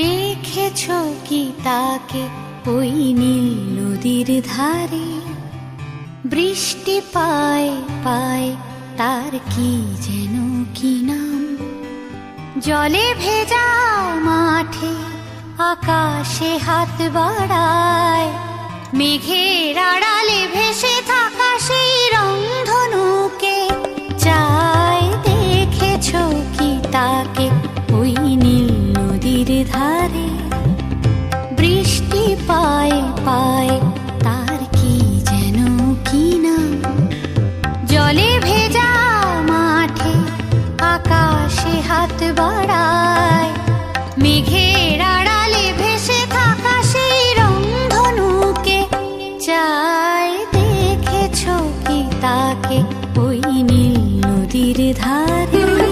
দেখেছ কি তাকে ওই নীল নদীর ধারে? বৃষ্টি পায় পায়, তার কি যেন কি নাম? জলে ভেজা মাঠে আকাশে হাত বাড়ায়, মেঘের আড়ালে ভেসে ধারে বৃষ্টি পায় পায়, তার কি যেন কি না জলে ভেজা মাঠে আকাশে হাত বাড়ায়, মেঘের আড়ালে ভেসে কি তাকে নদীর ধারে?